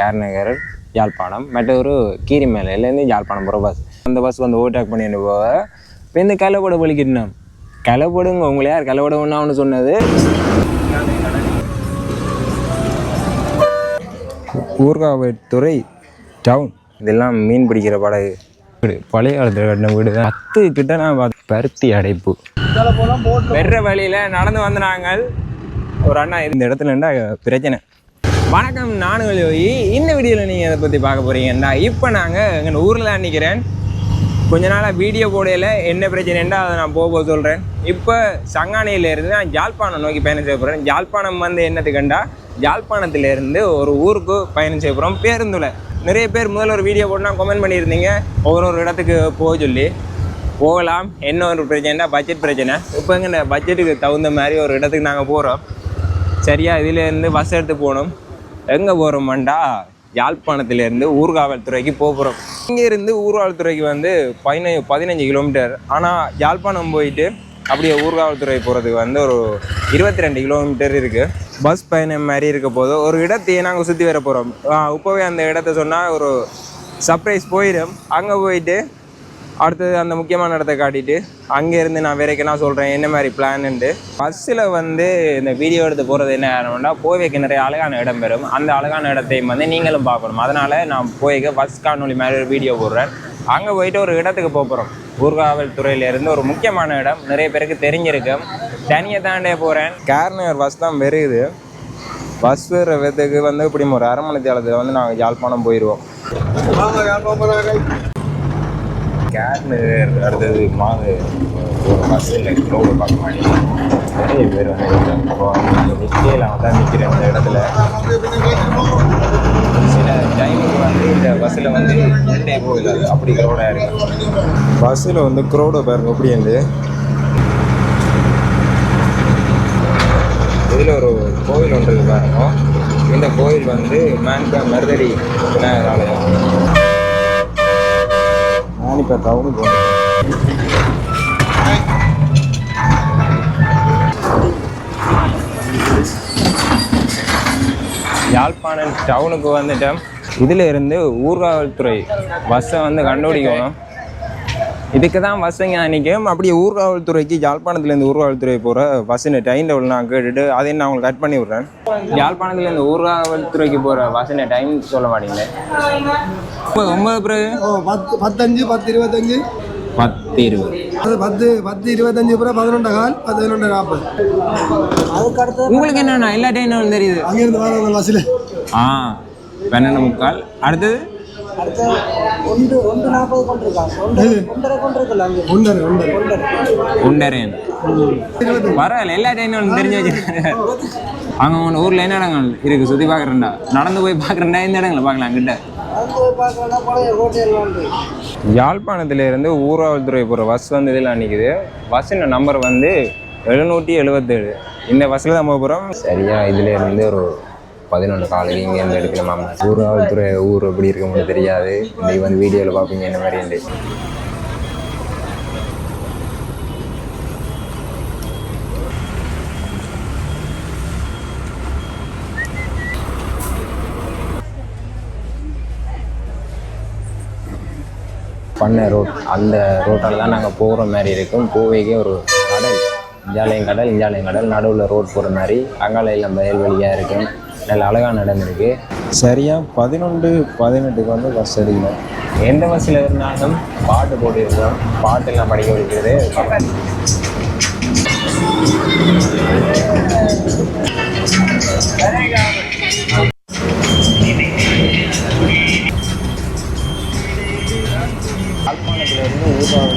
கேர்நகர் யாழ்ப்பாணம் மற்ற ஒரு கீரிமலையிலேருந்து யாழ்ப்பாணம் போகிற பஸ் அந்த பஸ் வந்து ஓவர்டேக் பண்ணிட்டு போக. இப்போ இந்த கலப்பட வலிக்கிட்டோம் கலப்படுங்க உங்களை யார் கலப்படம்னு சொன்னது? ஊர்காவத்துறை டவுன் இதெல்லாம் மீன் பிடிக்கிற படகு. வீடு பழைய காலத்தில் கட்டின வீடு தான். பத்து கிட்ட நான் பார்த்து பருத்தி அடைப்பு. வெற வழியில் நடந்து வந்த நாங்கள் ஒரு அண்ணா இந்த இடத்துல இருந்தா பிரச்சனை. வணக்கம் நானும் யோகி இந்த வீடியோவில் நீங்கள் அதை பற்றி பார்க்க போகிறீங்கன்னா இப்போ நாங்கள் எங்கள் ஊரில் நிற்கிறேன் கொஞ்ச நாளாக வீடியோ போடையில் என்ன பிரச்சனைன்னா அதை நான் போக போக சொல்கிறேன் இப்போ சங்கானையிலேருந்து நான் ஜாழ்ப்பாணம் நோக்கி பயணம் செய்ய போகிறேன் ஜாழ்ப்பாணம் வந்து என்னத்துக்குண்டா ஜாழ்ப்பாணத்திலேருந்து ஒரு ஊருக்கு பயணம் செய்ய போகிறோம் பேருந்துல. நிறைய பேர் முதல்ல ஒரு வீடியோ போட்டு கமெண்ட் பண்ணியிருந்தீங்க. ஒவ்வொரு ஒரு இடத்துக்கு போக சொல்லி. போகலாம். என்ன ஒரு பிரச்சனைனா பட்ஜெட் பிரச்சனை. இப்போ எங்கள் பட்ஜெட்டுக்கு தகுந்த மாதிரி ஒரு இடத்துக்கு நாங்கள் போகிறோம் சரியா? இதுலேருந்து பஸ் எடுத்து போகணும். எங்கே போகிறோமாண்டா யாழ்ப்பாணத்துலேருந்து ஊர்காவல்துறைக்கு போகிறோம் இங்கேருந்து ஊர்காவல்துறைக்கு வந்து பதினஞ்சு பதினஞ்சு கிலோமீட்டர். ஆனால் யாழ்ப்பாணம் போயிட்டு அப்படியே ஊர்காவல்துறை போகிறதுக்கு வந்து ஒரு இருபத்தி ரெண்டு கிலோமீட்டர் இருக்குது பஸ் பயணம் மாதிரி இருக்க போது ஒரு இடத்தையே நாங்கள் சுற்றி வர போகிறோம் இப்போவே அந்த இடத்த சொன்னால் ஒரு சர்ப்ரைஸ் போயிடும். அங்கே போயிட்டு அடுத்தது அந்த முக்கியமான இடத்த காட்டிட்டு அங்கேருந்து நான் வேறைக்கு நான் சொல்கிறேன் என்ன மாதிரி பிளான்ண்டு பஸ்ஸில் வந்து இந்த வீடியோ எடுத்து போகிறது என்ன காரணம்னா போய்வைக்கு நிறைய அழகான இடம் பெறும். அந்த அழகான இடத்தையும் வந்து நீங்களும் பார்க்கணும். அதனால் நான் போய்க்க பஸ் காணொலி மாதிரி ஒரு வீடியோ போடுறேன். அங்கே போயிட்டு ஒரு இடத்துக்கு போக போகிறோம் ஊர்காவல் துறையிலேருந்து ஒரு முக்கியமான இடம். நிறைய பேருக்கு தெரிஞ்சிருக்கும் தனியாக தாண்டே போகிறேன் கேர்னர் பஸ் தான் வருகுது பஸ் வர விதத்துக்கு வந்து இப்படி ஒரு அரை மணி தேலத்தில் வந்து நாங்கள் யாழ்ப்பாணம் போயிடுவோம் கேர்னர் அடுத்தது மாது ஒரு பஸ்ஸில் க்ரௌடு பார்க்க மாட்டேன். நிறைய பேர் வந்து நிற்கையில் தான் நிற்கிறேன் இந்த இடத்துல. சில டைமுக்கு வந்து இந்த பஸ்ஸில் வந்து முன்னே போகல அப்படி க்ரௌடாக இருக்கு. பஸ்ஸில் வந்து க்ரௌடை பாருங்க எப்படி இருந்து இதில் ஒரு கோவில் ஒன்று பாருங்க. இந்த கோவில் வந்து மேன்கா மருதடி விநாயகர் ஆலயம். நான் இப்போ டவுனுக்கு போனேன் யாழ்ப்பாணம் டவுனுக்கு வந்துட்டோம். இதில் இருந்து ஊர்காவல்துறை பஸ்ஸை வந்து கண்டுபிடிக்கணும். இதுக்கு தான் பஸ்ஸுங்க நிற்கும் அப்படியே ஊர்காவல்துறைக்கு யாழ்ப்பாணத்துலேருந்து ஊர்காவல்துறை போகிற பஸ்ஸின் டைம் டேபிள் நான் கேட்டுட்டு அதையும் நான் உங்களுக்கு கட் பண்ணி விட்றேன். யாழ்ப்பாணத்துலேருந்து ஊர்காவல்துறைக்கு போகிற பஸ்ஸின் டைம் சொல்ல மாட்டீங்களே? இப்போ ஒன்பது பிறகு? ஓ பத்து பத்தஞ்சு பத்து இருபத்தஞ்சு? பத்து இருபது. அது பத்து பத்து இருபத்தஞ்சு பிறகு பதினொன்று கால் பதினொன்று நாற்பது. உங்களுக்கு என்னண்ணா எல்லா டைம் தெரியுது? அங்கேருந்து பஸ்ஸில் ஆ பன்னெண்டு முக்கால். அடுத்தது ஒன்றரை ஒன்றரை உண்டரேன் பரவாயில்ல எல்லா டைமும் தெரிஞ்சு வச்சுருக்காரு. அங்கே உங்க ஊரில் என்ன இடங்கள் இருக்குது சுற்றி பார்க்குறேன்டா. நடந்து போய் பார்க்குறேன்டா இந்த இடங்களை பார்க்கலாம் கிட்ட யாழ்ப்பாணத்திலிருந்து ஊராவல்துறை போகிற பஸ் வந்து இதில் நிற்குது பஸ்ஸின் நம்பர் வந்து எழுநூற்றி எழுபத்தேழு. இந்த பஸ்ஸில் தான் போக போகிறோம் சரியா இதுல இருந்து ஒரு பதினொன்று காலையில் இங்கேருந்து எடுக்கலாமா ஊராவல்துறை ஊர் எப்படி இருக்கும்னு தெரியாது. இன்றைக்கி வந்து வீடியோவில் பார்ப்பீங்க என்ன மாதிரி பண்ண ரோட் அந்த ரோட்டால் தான் நாங்கள் போகிற மாதிரி இருக்கும். போவைக்கே ஒரு கடல் இஞ்சாலயம் கடல் இஞ்சாலயம் கடல் நடுவில் ரோட் போகிற மாதிரி. அங்காலையில் வயல் வழியாக இருக்கும் நல்ல அழகான இடம் இருக்குது சரியாக பதினொன்று பதினெட்டுக்கு வந்து பஸ் எடுக்கணும். எந்த பஸ்ஸில் இருந்தாலும் பாட்டு போட்டுருக்கோம். பாட்டெல்லாம் படிக்க வைக்கிறது. யாழ்ப்பாணத்திலிருந்து ஊர்காவல்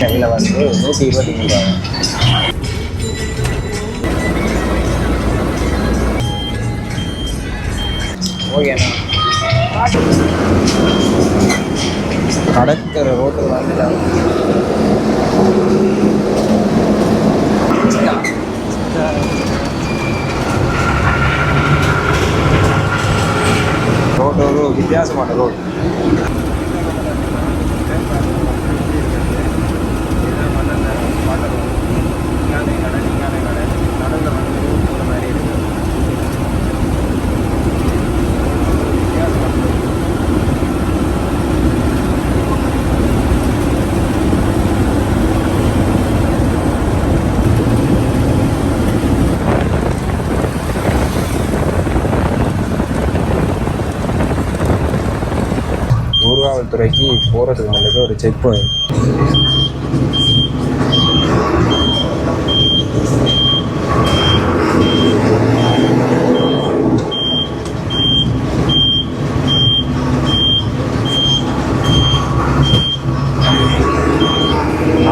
கையில் வந்து நூற்றி இருபத்தி மூணு ரூபா ஓகேண்ணா கடற்கரை ரோட்டில் வந்துட்டாங்க ரோடு ஒரு வித்தியாசமான ரோடு காவல்துறைக்கு போகிறதுக்கு முன்னாடி ஒரு செக் பாயிண்ட்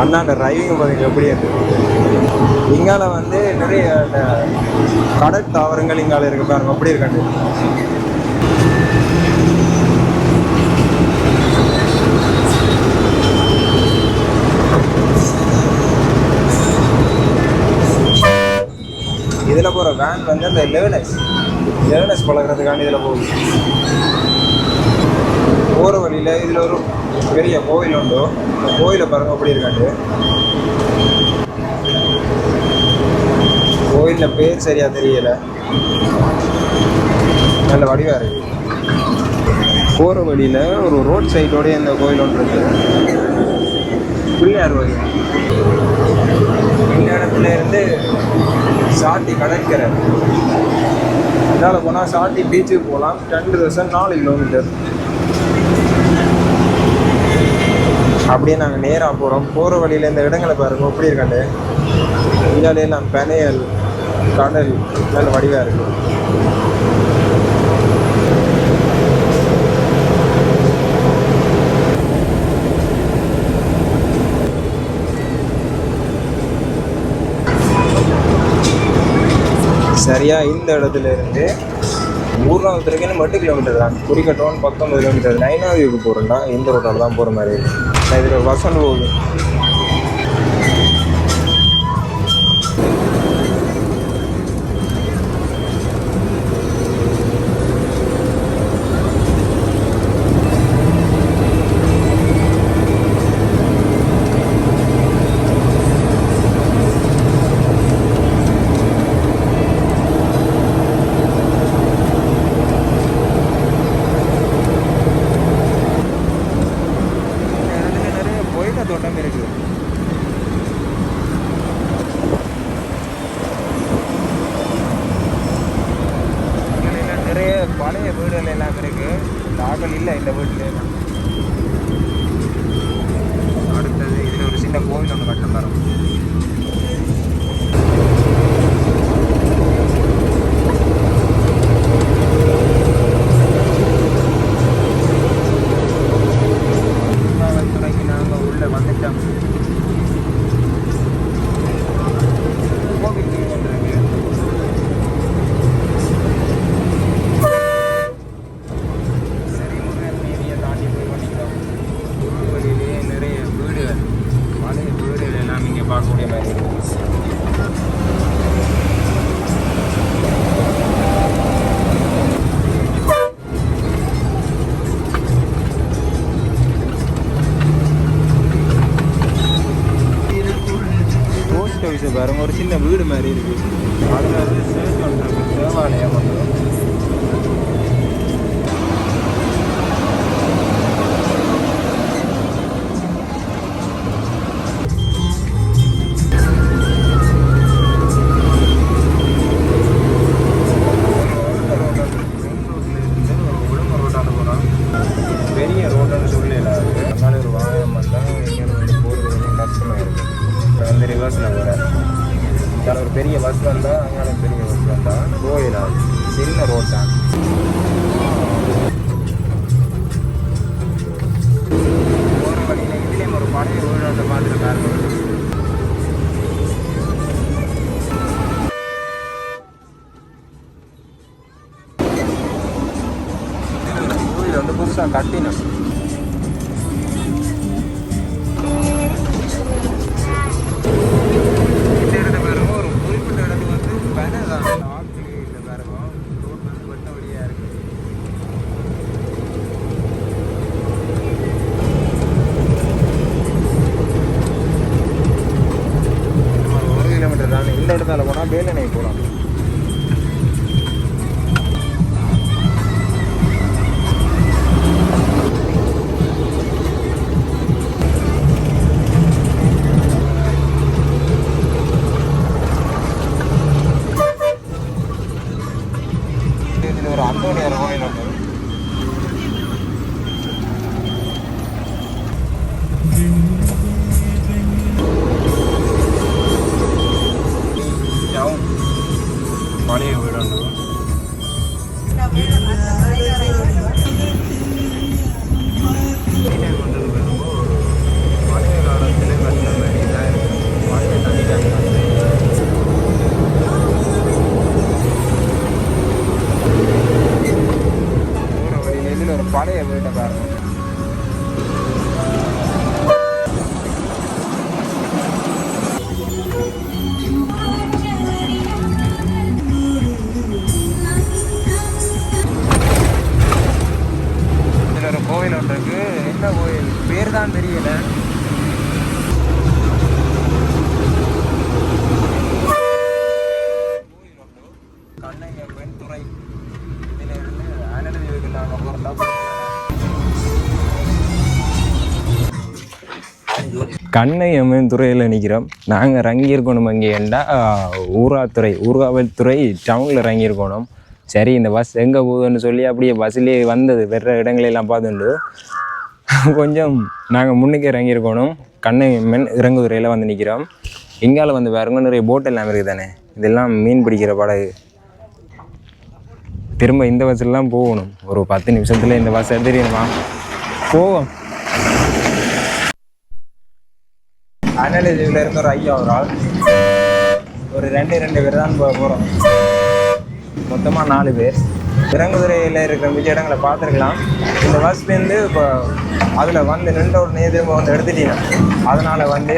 அந்த டிரைவிங் பார்த்தீங்க எப்படி இருக்கு? இங்கால வந்து நிறைய கடல் தாவரங்கள் இங்கால இருக்கு பாருங்க. எப்படி இருக்காண்டு இதில் போகிற வேன் வந்து அந்த லெவனஸ் லெவனஸ் பழகிறதுக்காண்டி இதில் போகுது. போகிற வழியில் இதில் ஒரு பெரிய கோவில் உண்டு. அந்த கோயிலை பாருங்க அப்படி இருக்காண்டு. கோயிலில் பேர் சரியாக தெரியலை. நல்ல வடிவாக இருக்குது போகிற வழியில் ஒரு ரோட் சைட்டோடய இந்த கோயில் ஒன்று இருக்குது பிள்ளையார் கோயில் இந்த இடத்துல இருந்து சாட்டி கடற்கரை இதால் போனால் சாட்டி பீச்சுக்கு போகலாம் ரெண்டு தசம் நாலு கிலோமீட்டர் அப்படியே நாங்கள் நேராக போகிறோம் போகிற வழியில் இந்த இடங்களை பாருங்க. எப்படி இருக்காண்டு இதாலே நான் பெனையல் கடல் நல்ல வடிவாக இருக்குது சரியாக இந்த இடத்துல இருந்து ஊர்நாமத்திற்குன்னு எட்டு கிலோமீட்டர் தான். குறிக்கட்டோன்னு பத்தொம்பது கிலோமீட்டர் நைனாவது போகிறோம்னா இந்த ரோட்டால் தான் போகிற மாதிரி நான் இதில் ஒரு போகுது. போஸ்ட் ஆஃபீஸை பாருங்கள் ஒரு சின்ன வீடு மாதிரி இருக்குது அதில் வந்து சேர்ச் பண்ணுறது தேவாலயம் வந்து இதுலேயும் ஒரு பழைய ரோடு இதில் ஒரு பழைய வீட்டை பாருங்க. இதில் ஒரு கோயில் ஒன்று இருக்கு. என்ன கோயில்? பேர் தான் தெரியல. கண்ணையம்மன் துறையில் நிற்கிறோம் நாங்கள் இறங்கியிருக்கணும் அங்கே ஏண்டா? ஊராத்துறை ஊர்காவல்துறை டவுனில் இறங்கியிருக்கணும். சரி இந்த பஸ் எங்கே போகுதுன்னு சொல்லி அப்படியே பஸ்லேயே வந்தது. வேற இடங்களெல்லாம் பார்த்துட்டு கொஞ்சம் நாங்கள் முன்னுக்கு இறங்கியிருக்கணும். கண்ணையம்மன் இறங்குதுறையில் வந்து நிற்கிறோம் இங்கால வந்து பாருங்க நிறைய போட் எல்லாம் இருக்குது தானே இதெல்லாம் மீன் பிடிக்கிற படகு. திரும்ப இந்த பஸ்ஸில் போகணும். ஒரு பத்து நிமிஷத்தில் இந்த பஸ் எடுத்துருமா போவோம். அனலஜியில் இருந்த ஒரு ஐயா ஒரு ஆள். ஒரு ரெண்டு ரெண்டு பேர் தான் போக போகிறோம் மொத்தமாக நாலு பேர். இறங்குதுறையில் இருக்கிற மிச்ச இடங்களை பார்த்துருக்கலாம். இந்த பஸ்லேருந்து இப்போ அதில் வந்து நின்ற உடனே திரும்ப வந்து எடுத்துட்டீங்க. அதனால் வந்து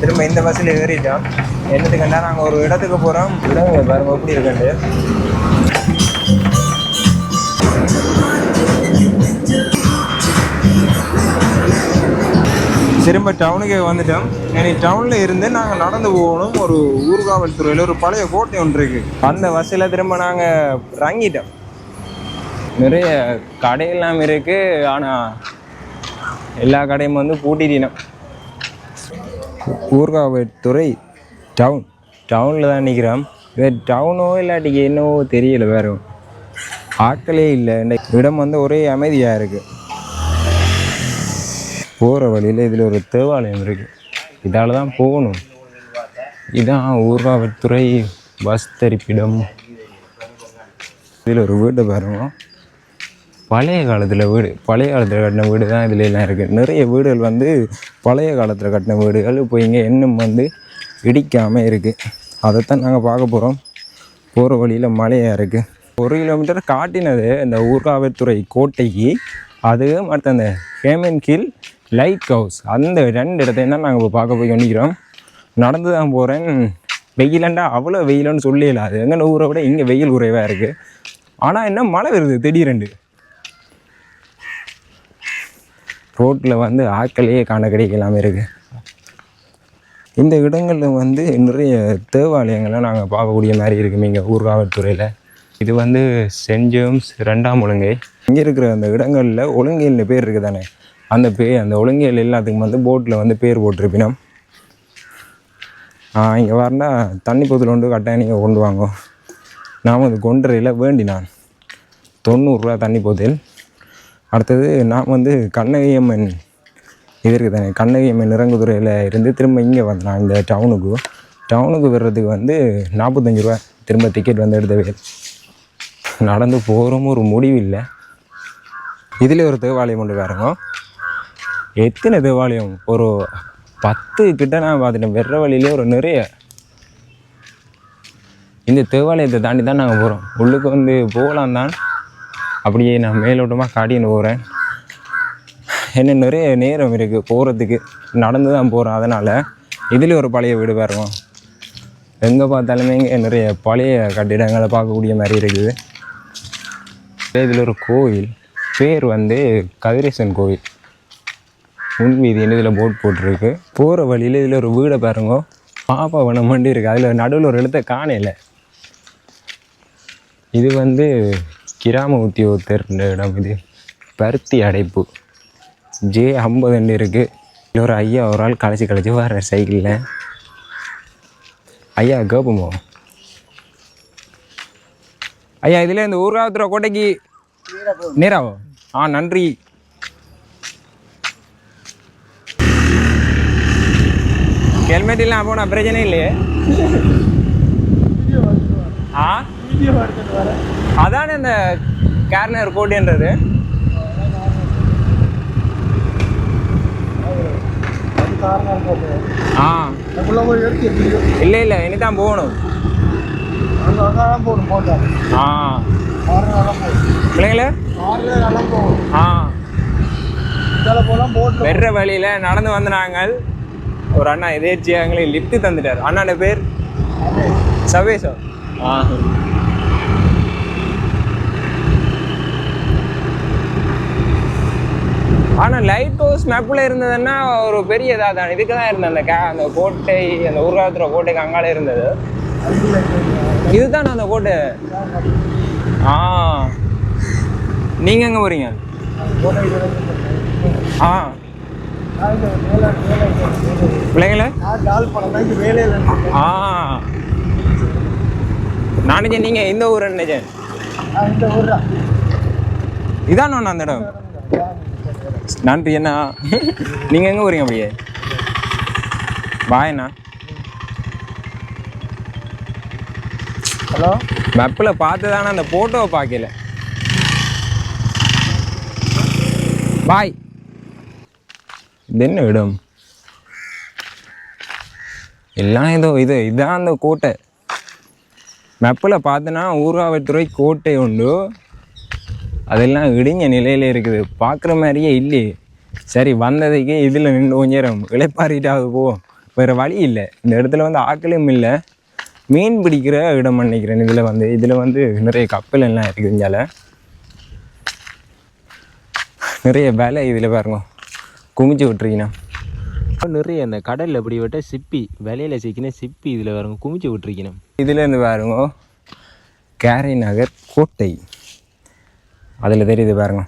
திரும்ப இந்த பஸ்ஸில் ஏறிட்டோம். என்னத்துக்குண்டா நாங்கள் ஒரு இடத்துக்கு போகிறோம் இடங்க பாருங்க எப்படி இருக்குண்டு திரும்ப டவுனுக்கே வந்துட்டோம். இனி டவுனில் இருந்து நாங்கள் நடந்து போகணும். ஒரு ஊர்காவல் துறையில் ஒரு பழைய கோட்டை ஒன்று இருக்குது அந்த பஸ்ஸில் திரும்ப நாங்கள் இறங்கிட்டோம். நிறைய கடையெல்லாம் இருக்குது ஆனால் எல்லா கடையும் வந்து பூட்டிட்டினோம் ஊர்காவல் துறை டவுன் டவுனில் தான் நிற்கிறோம் வேறு டவுனோ இல்லாட்டிக்கு என்னவோ தெரியல வேறு. ஆட்களே இல்லை. இடம் வந்து ஒரே அமைதியாக இருக்குது போகிற வழியில் இதில் ஒரு தேவாலயம் இருக்குது இதால் தான் போகணும். இதான் ஊர்காவல்துறை பஸ் தரிப்பிடம். இதில் ஒரு வீடு பாருங்க. பழைய காலத்தில் வீடு பழைய காலத்தில் கட்டின வீடு தான் இதுல எல்லாம் இருக்குது நிறைய வீடுகள் வந்து பழைய காலத்தில் கட்டின வீடுகள் இப்போ இங்கே இன்னும் வந்து இடிக்காமல் இருக்குது அதைத்தான் நாங்கள் பார்க்க போகிறோம் போகிற வழியில் மலையாக இருக்குது ஒரு கிலோமீட்டர் காட்டினது இந்த ஊர்காவல்துறை கோட்டைக்கு. அது அடுத்த அந்த கேமன் கீழ் லைட் ஹவுஸ் அந்த ரெண்டு இடத்தையும் தான் நாங்கள் இப்போ பார்க்க போய் கொண்டிருக்கிறோம் நடந்து தான் போகிறேன் வெயிலண்டா? அவ்வளோ வெயிலுன்னு சொல்லல அது எங்கள் ஊரை விட இங்கே வெயில் குறைவாக இருக்குது ஆனால் என்ன மழை வருது திடீரெண்டு ரோட்டில் வந்து ஆட்களையே காண கிடைக்கலாமே இருக்குது இந்த இடங்களில் வந்து நிறைய தேவாலயங்களை நாங்கள் பார்க்கக்கூடிய மாதிரி இருக்குது இங்கே ஊர்காவல்துறையில் இது வந்து சென்ட் ஜேம்ஸ் ரெண்டாம் ஒழுங்கை. இங்கே இருக்கிற அந்த இடங்களில் ஒழுங்கையில் பேர் இருக்குது தானே அந்த பே அந்த ஒழுங்கையில் எல்லாத்துக்கும் வந்து போட்டில் வந்து பேர் போட்டிருப்பினோம். இங்கே வரனா தண்ணி பொதுல கொண்டு கட்டாயம் நீங்கள் கொண்டு வாங்க. நாம் வந்து கொண்டுறையில் வேண்டினான். தொண்ணூறுரூவா தண்ணி போதில். அடுத்தது நான் வந்து கண்ணகியம்மன். இது இருக்குது தானே கண்ணகியம்மன் இறங்குதுறையில் இருந்து திரும்ப இங்கே வந்தான் இந்த டவுனுக்கு. டவுனுக்கு வர்றதுக்கு வந்து நாற்பத்தஞ்சு ரூபா. திரும்ப டிக்கெட் வந்து எடுத்தவே. நடந்து போகிறோம் ஒரு முடிவு இல்லை இதில் ஒரு தேவாலயம் கொண்டு பாருங்க. எத்தனை தேவாலயம்? ஒரு பத்து கிட்ட நான் பார்த்துட்டேன். வெற வழியிலே ஒரு நிறைய. இந்த தேவாலயத்தை தாண்டி தான் நாங்கள் போகிறோம் உள்ளுக்கு வந்து போகலாம் தான். அப்படியே நான் மேலோட்டமாக காட்டின்னு போகிறேன் என்ன நிறைய நேரம் இருக்குது போகிறதுக்கு நடந்து தான் போகிறோம் அதனால் இதுலேயும் ஒரு பழைய வீடு பாருங்க. எங்கே பார்த்தாலுமே இங்கே நிறைய பழைய கட்டிடங்களை பார்க்கக்கூடிய மாதிரி இருக்குது. இதில் ஒரு கோயில் பேர் வந்து கதிரேசன் கோயில் முன்வீதின்னு இதில் போட் போட்டிருக்கு. போகிற வழியில் இதில் ஒரு வீடை பாருங்க. பாப்பா வனம் வண்டி இருக்குது அதில் நடுவில் ஒரு எழுத்த காணையில் இது வந்து கிராம உத்தியோகத்தர் இடம் இது. பருத்தி அடைப்பு. ஜே ஐம்பது ஐம்பதுண்டு இருக்குது இதில் ஒரு ஐயா ஒரு ஆள் கலைச்சி கலைச்சி வர சைக்கிளில். ஐயா கேட்போமோ ஐயா இதில் இந்த ஊர்காவத்துற கோட்டைக்கு நேராவோ? ஆ நன்றி. ஹெல்மெட் இல்லாம போனா பிரச்சனை இல்லையே. ஆ? அதானே இந்த கேர்னர் கோட்டின்றது? ஆ. இல்லை இல்லை இனி தான் போகணும். அங்கே அங்கே போகணும் போட்டா ஆ. பிள்ளைங்கள? ஆ. வெற வழியில் நடந்து வந்து நாங்கள் ஒரு அண்ணா எதேர்ச்சியாக எங்களுக்கு லிஃப்ட் தந்துட்டார். அண்ணாண்ட பேர்? சவேஷா ஆ. ஆனால் லைட் ஹவுஸ் மேப்பில் இருந்ததுன்னா ஒரு பெரிய இதாக தான் இதுக்கு தான் இருந்தது அந்த கே அந்த கோட்டை அந்த ஊர்காலத்தில் கோட்டைக்கு அங்கால இருந்தது. இதுதான் அந்த கோட்டை ஆ. நீங்கள் எங்கே போகிறீங்க ஆ. பிள்ளைங்கள? ஆ. நான் நீங்கள் இந்த ஊர் நினைச்சேன் ஊர் தான் இதான் ஒன்று அந்த இடம். நன்றி அண்ணா. நீங்கள் எங்கே போகிறீங்க அப்படியே? பாய் ஹலோ? மேப்பில் பார்த்து தானே அந்த ஃபோட்டோவை பார்க்கல. பாய். இது என்ன இடம்? எல்லாம் ஏதோ இது இதான் அந்த கோட்டை. மெப்பில் பார்த்தனா ஊர்காவத்துறை கோட்டை உண்டு. அதெல்லாம் இடிஞ்ச நிலையில் இருக்குது. பார்க்குற மாதிரியே இல்லையே சரி வந்ததுக்கு இதில் நின்று கொஞ்சம் நேரம் இளைப்பாரிட்டாவது போவோம் வேறு வழி இல்லை. இந்த இடத்துல வந்து ஆக்களும் இல்லை. மீன் பிடிக்கிற இடம் நினைக்கிறேன். இதில் வந்து இதில் வந்து நிறைய கப்பல் எல்லாம் இருக்குது இங்கால நிறைய வேலை இதில் பாருங்க. குமிச்சு விட்டுருக்கீங்க. நிறைய அந்த கடலில் இப்படி விட்ட சிப்பி விலையில சிக்கின சிப்பி இதில் வருங்க குமிச்சு விட்டுருக்கணும் இதில் இருந்து பாருங்க. கேரை நகர் கோட்டை. அதில் தெரியுது பாருங்க.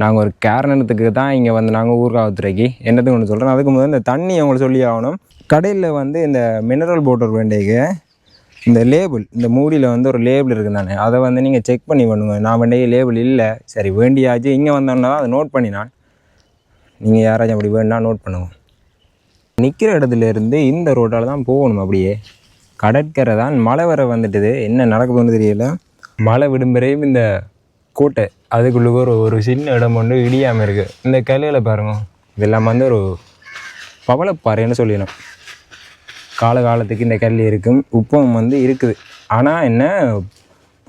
நாங்கள் ஒரு கேரணத்துக்கு தான் இங்கே வந்து நாங்கள் ஊர்காவத்துறைக்கு என்னத்துக்கு ஒன்று சொல்கிறோம் அதுக்கு முதல்ல இந்த தண்ணி அவங்களுக்கு சொல்லி ஆகணும். கடையில் வந்து இந்த மினரல் வாட்டர் வேண்டியக்கு இந்த லேபிள் இந்த மூடியில் வந்து ஒரு லேபிள் இருக்குது நான். அதை வந்து நீங்கள் செக் பண்ணி பண்ணுங்க. நான் வேண்டிய லேபிள் இல்லை. சரி வேண்டியாச்சு. இங்கே வந்தோன்னா அதை நோட் பண்ணி நான் நீங்கள் யாராச்சும் அப்படி வேணா நோட் பண்ணுவோம் நிற்கிற இடத்துல இருந்து இந்த ரோட்டால் தான் போகணும் அப்படியே. கடற்கரை தான் மழை வர வந்துட்டுது. என்ன நடக்க போகணும்னு தெரியல. மழை விடும்பறையும் இந்த கோட்டை. அதுக்குள்ள ஒரு ஒரு சின்ன இடம் ஒன்று இடியாமல் இருக்குது இந்த கல்லில் பாருங்க. இதெல்லாம் வந்து ஒரு பவளப்பாறைன்னு சொல்லிடணும். காலகாலத்துக்கு இந்த கல் இருக்கும் உப்பம் வந்து இருக்குது. ஆனால் என்ன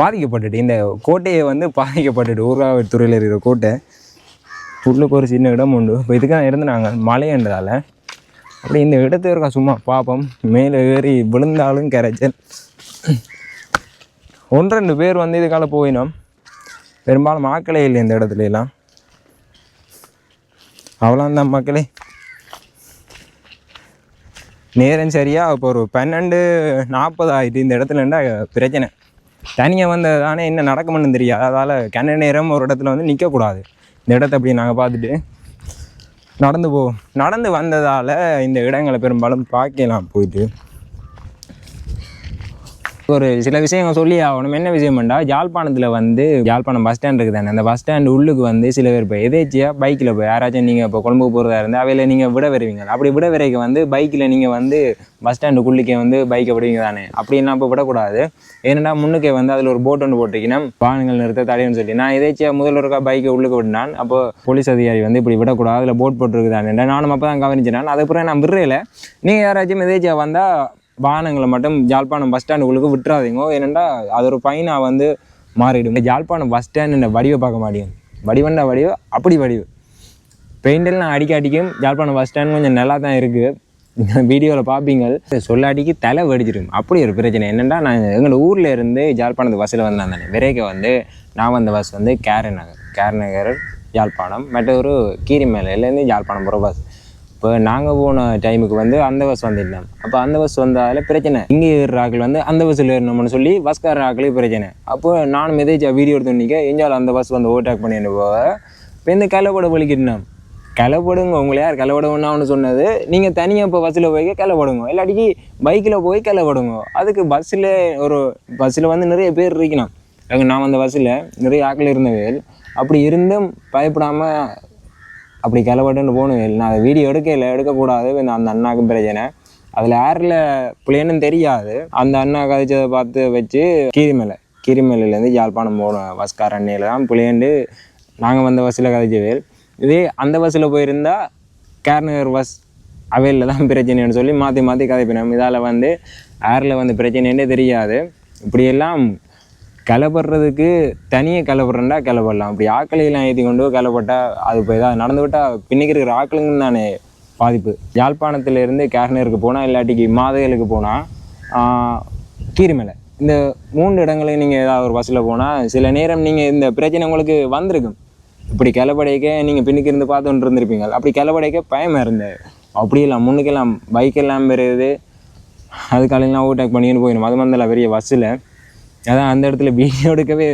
பாதிக்கப்பட்டுட்டு இந்த கோட்டையை வந்து பாதிக்கப்பட்டுட்டு ஊர்காவத்துறையில் இருக்கிற கோட்டை உள்ளுக்கு ஒரு சின்ன இடம் உண்டு. இப்போ இதுக்கு தான் இருந்தாங்க அப்படி இந்த இடத்து இருக்கா சும்மா பார்ப்போம் மேலே ஏறி விழுந்தாலும் கரைச்சல். ஒன்று ரெண்டு பேர் வந்து இதுக்கால போயினோம். பெரும்பாலும் ஆக்களே இல்லை இந்த இடத்துலலாம் அவ்வளோ அவ்வளோந்தான் மக்களே. நேரம் சரியாக இப்போ ஒரு பன்னெண்டு நாற்பது ஆயிட்டு இந்த இடத்துல இருந்தால் பிரச்சனை. தனியாக வந்ததானே என்ன நடக்கும்னு தெரியாது. அதால் கண்ண நேரம் ஒரு இடத்துல வந்து நிற்கக்கூடாது இந்த இடத்த அப்படி நாங்கள் பார்த்துட்டு நடந்து போவோம் நடந்து வந்ததால் இந்த இடங்களை பெரும்பாலும் பார்க்கலாம் போயிட்டு. ஒரு சில விஷயங்கள் சொல்லி ஆகணும். என்ன விஷயம்டா? யாழ்ப்பாணத்தில் வந்து யாழ்ப்பாணம் பஸ் ஸ்டாண்ட் இருக்குது தானே அந்த பஸ் ஸ்டாண்ட் உள்ளுக்கு வந்து சில பேர் இப்போ எதேச்சியாக பைக்கில் போய் யாராச்சும் நீங்கள் இப்போ கொழம்பு போகிறதா இருந்தால் அவையில் நீங்கள் விட வருவீங்க. அப்படி விட விரைக்க வந்து பைக்கில் நீங்கள் வந்து பஸ் ஸ்டாண்டுக்குள்ளிக்கே வந்து பைக்கை விடுவீங்க தானே? அப்படின்னா இப்போ விடக்கூடாது. ஏன்னா முன்னுக்கே வந்து அதில் ஒரு போட் ஒன்று போட்டிருக்கணும். வாகனங்கள் நிறுத்த தடைன்னு சொல்லி. நான் எதேச்சியாக முதல்வருக்கா பைக்கை உள்ளுக்கு விட்டான் அப்போ போலீஸ் அதிகாரி வந்து இப்படி விடக்கூடாது. அதில் போட் போட்டிருக்குதானே நானும் அப்போ தான் கவனிச்சினான் அதுக்கப்புறம் நான் விடுறேல. நீங்கள் யாராச்சும் எதேச்சியாக வந்தால் வாகனங்களை மட்டும் யாழ்ப்பாணம் பஸ் ஸ்டாண்டுக்குள்ளுக்கு விட்டுறாதீங்க. ஏனெண்டா அது ஒரு பையனாக வந்து மாறிடும். இந்த யாழ்ப்பாணம் பஸ் ஸ்டாண்டு வடிவை பார்க்க மாட்டேங்குது வடிவண்டா வடிவு அப்படி வடிவு. பெயிண்டெல்லாம் அடிக்க அடிக்கும். யாழ்ப்பாணம் பஸ் ஸ்டாண்ட் கொஞ்சம் நல்லா தான் இருக்குது வீடியோவில் பார்ப்பீங்க சொல்லாடிக்கு தலை வெடிச்சிடும். அப்படி ஒரு பிரச்சனை. என்னென்னா நான் எங்கள் ஊரில் இருந்து யாழ்ப்பாணத்து பஸ்ஸில் வந்தேன் தானே விரைக்க வந்து நான் வந்த பஸ் வந்து கேரநகர் நகர். நகர் யாழ்ப்பாணம் மற்ற ஒரு கீரிமேலையிலேருந்து யாழ்ப்பாணம் போகிற பஸ் இப்போ நாங்கள் போன டைமுக்கு வந்து அந்த பஸ் வந்துட்டோம் அப்போ அந்த பஸ் வந்ததால் பிரச்சனை. இங்கே ஏறுற ஆக்கள் வந்து அந்த பஸ்ஸில் ஏறணும்னு சொல்லி பஸ்கார ஆக்களுக்கு பிரச்சனை. அப்போ நானும் எதாச்சும் வீடியோ எடுத்து நிற்க எஞ்சால் அந்த பஸ் வந்து ஓவர்டேக் பண்ணிட்டு போக இப்போ இந்த கலைப்பட வலிக்கிட்டோம் கலைப்படுங்க உங்களை யார் கலைப்படணும்னு சொன்னது? நீங்கள் தனியாக இப்போ பஸ்ஸில் போய் கலைப்படுங்க இல்லாட்டிக்கு பைக்கில் போய் கலைப்படுங்க அதுக்கு பஸ்ஸில் ஒரு பஸ்ஸில் வந்து நிறைய பேர் இருக்கணும். நான் வந்த பஸ்ஸில் நிறைய ஆக்கள் இருந்தவேல் அப்படி இருந்தும் பயப்படாமல் அப்படி கிளவட்டுன்னு போகணும். நான் அதை வீடியோ எடுக்கல எடுக்கக்கூடாது. அந்த அண்ணாக்கு பிரச்சனை. அதில் யாரில் பிள்ளைன்னு தெரியாது. அந்த அண்ணா கதைச்சதை பார்த்து வச்சு கீரிமலை. கீரிமலையிலேருந்து யாழ்ப்பாணம் போகணும் பஸ்கார அண்ணையில் தான் பிள்ளையண்டு நாங்கள் வந்த பஸ்ஸில் கதைச்சவேல். இதே அந்த பஸ்ஸில் போயிருந்தா கேர்நகர் பஸ் அவையில் தான் பிரச்சனைன்னு சொல்லி மாற்றி மாற்றி கதைப்பினோம். இதால் வந்து ஏரில் வந்து பிரச்சனைன்னே தெரியாது. இப்படியெல்லாம் கிளப்படுறதுக்கு தனியாக கிளப்படுறா கிளப்படலாம் அப்படி ஆக்களையெல்லாம் ஏற்றி கொண்டு கிளப்பட்டால் அது இப்போ ஏதாவது நடந்து விட்டால் பின்னிக்கு இருக்கிற ஆக்களுங்க தானே பாதிப்பு. யாழ்ப்பாணத்துலேருந்து கேரனருக்கு போனால் இல்லாட்டிக்கு மாதைகளுக்கு போனால் கீரிமலை. இந்த மூன்று இடங்களையும் நீங்கள் ஏதாவது ஒரு பஸ்ஸில் போனால் சில நேரம் நீங்கள் இந்த பிரச்சனை உங்களுக்கு வந்திருக்கும். இப்படி கிளப்படைக்க நீங்கள் பின்னுக்கு இருந்து பார்த்துட்டு இருந்திருப்பீங்க. அப்படி கிளப்படைக்க பயமாக இருந்தது. அப்படியெல்லாம் முன்னுக்கெல்லாம் பைக்கெல்லாம் பெறுது. அதுக்காலையெல்லாம் ஓவர்டேக் பண்ணின்னு போயிடும். அது மந்தல பெரிய பஸ்ஸில் அதான் அந்த இடத்துல வீடியோ எடுக்கவே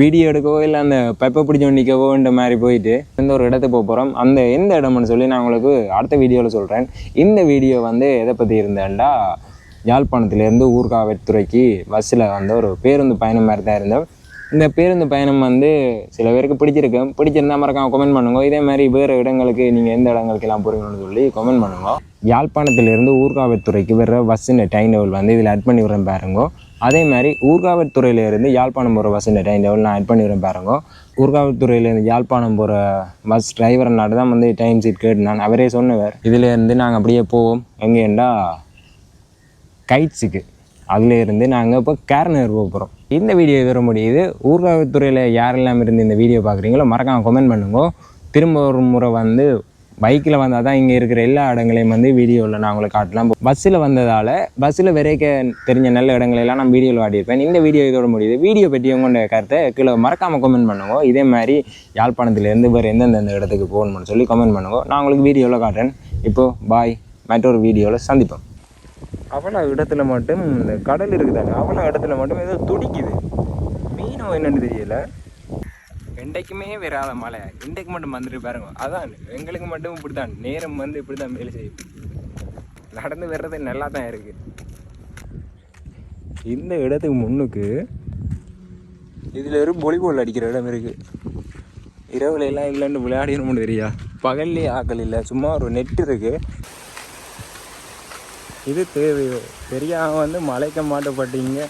வீடியோ எடுக்கவோ இல்லை அந்த பெப்பை பிடிச்ச நிற்கவோன்ற மாதிரி போயிட்டு இந்த ஒரு இடத்துக்கு போக போகிறோம் அந்த எந்த இடம்னு சொல்லி நான் உங்களுக்கு அடுத்த வீடியோவில் சொல்கிறேன் இந்த வீடியோ வந்து எதை பற்றி இருந்தேன்டா? யாழ்ப்பாணத்துலேருந்து ஊர்காவத்துறைக்கு பஸ்ஸில் வந்து ஒரு பேருந்து பயணம் மாதிரி தான் இருந்தோம் இந்த பேருந்து பயணம் வந்து சில பேருக்கு பிடிச்சிருக்கு. பிடிச்சிருந்தா மறக்காம கமெண்ட் பண்ணுங்க. இதே மாதிரி வேறு இடங்களுக்கு நீங்கள் எந்த இடங்களுக்கெல்லாம் போகிறீங்கன்னு சொல்லி கமெண்ட் பண்ணுங்க. யாழ்ப்பாணத்திலிருந்து ஊர்காவத்துறைக்கு வர்ற பஸ்ஸின் டைம் டேபிள் வந்து இதில் ஆட் பண்ணி விடுறேன் பாருங்க. அதே மாதிரி ஊர்காவத்துறையிலேருந்து யாழ்ப்பாணம் போகிற பஸ் டைம் டேபிள் நான் ஆட் பண்ணி விடுறேன் பாருங்க. ஊர்காவத்துறையிலேருந்து யாழ்ப்பாணம் போகிற பஸ் டிரைவர் தான் வந்து டைம் சீட் கேட்டு நான் அவரே சொன்னவர். இதுலேருந்து நாங்கள் அப்படியே போவோம். எங்கேண்டா? கைட்ஸுக்கு அதிலேருந்து நாங்கள் இப்போ கேரனர் போக போகிறோம் இந்த வீடியோ வர முடியுது. ஊர்காவத்துறையில் யாரெல்லாம் இருந்து இந்த வீடியோ பார்க்குறீங்களோ மறக்காமல் கமெண்ட் பண்ணுங்க. திரும்ப ஒரு முறை வந்து பைக்கில் வந்தால் தான் இங்கே இருக்கிற எல்லா இடங்களையும் வந்து வீடியோவில் நான் உங்களுக்கு காட்டலாம். பஸ்ஸில் வந்ததால் பஸ்ஸில் விரைக்க தெரிஞ்ச நல்ல இடங்களெல்லாம் நான் வீடியோவில் காட்டியிருப்பேன். இந்த வீடியோ இதோட முடியுது. வீடியோ பற்றி உங்களோட கருத்தை கீழே மறக்காமல் கமெண்ட் பண்ணுங்க. இதே மாதிரி யாழ்ப்பாணத்துலேருந்து வேறு எந்தெந்த இடத்துக்கு போகணும்னு சொல்லி கமெண்ட் பண்ணுங்க. நான் உங்களுக்கு வீடியோவில் காட்டுறேன். இப்போது பாய் மற்றொரு வீடியோவில் சந்திப்போம். அவ்வளோ இடத்துல மட்டும் இந்த கடல் இருக்குதாங்க அவ்வளோ இடத்துல மட்டும் ஏதோ துடிக்குது. மீனும் என்னென்னு தெரியலை. என்றைக்குமே வராத மழை. இன்றைக்கு மட்டும் வந்துட்டு பாருங்க. அதான் எங்களுக்கு மட்டும் இப்படி தான் நேரம் வந்து இப்படி தான் வேலை செய்யும் நடந்து வர்றது நல்லா தான் இருக்கு. இந்த இடத்துக்கு முன்னுக்கு இதில் ஒரு வாலிபால் அடிக்கிற இடம் இருக்கு. இரவுல எல்லாம் இல்லைன்னு விளையாடினோம்னு தெரியா? பகல்லே ஆக்கள் இல்லை. சும்மா ஒரு நெட் இருக்கு. இது தேவையோ தெரியாமல் வந்து மலைக்க மாட்டப்பட்டீங்க.